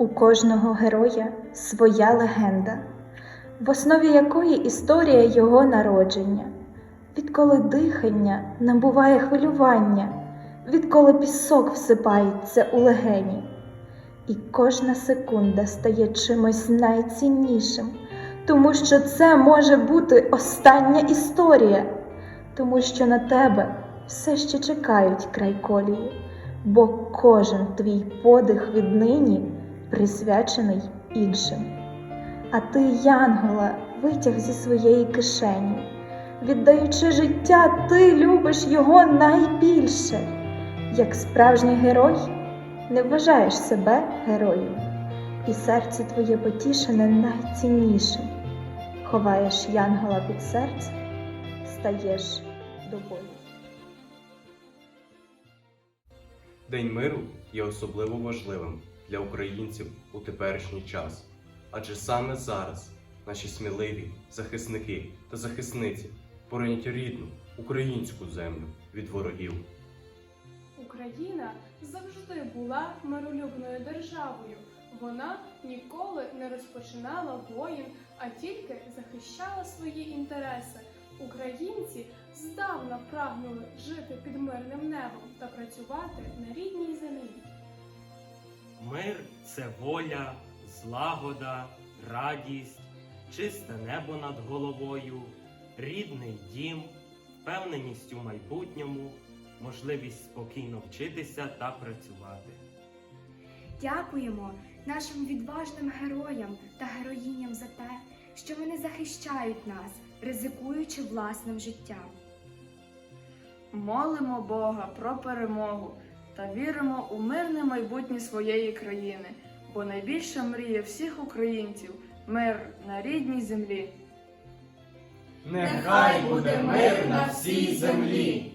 У кожного героя своя легенда, в основі якої історія його народження, відколи дихання набуває хвилювання, відколи пісок всипається у легені, і кожна секунда стає чимось найціннішим, тому що це може бути остання історія, тому що на тебе все ще чекають край колії, бо кожен твій подих віднині присвячений іншим. А ти, Янгола, витяг зі своєї кишені. Віддаючи життя, ти любиш його найбільше. Як справжній герой, не вважаєш себе героєм, і серце твоє потішене найціннішим. Ховаєш янгола під серце, стаєш до бою. День миру є особливо важливим для українців у теперішній час, адже саме зараз наші сміливі захисники та захисниці боронять рідну українську землю від ворогів. Україна завжди була миролюбною державою. Вона ніколи не розпочинала воїн, а тільки захищала свої інтереси. Українці здавна прагнули жити під мирним небом та працювати на рідній землі. Мир це воля, злагода, радість, чисте небо над головою, рідний дім, впевненість у майбутньому, можливість спокійно вчитися та працювати. Дякуємо нашим відважним героям та героїням за те, що вони захищають нас, ризикуючи власним життям. Молимо Бога про перемогу та віримо у мирне майбутнє своєї країни, бо найбільша мрія всіх українців мир на рідній землі. Нехай буде мир на всій землі.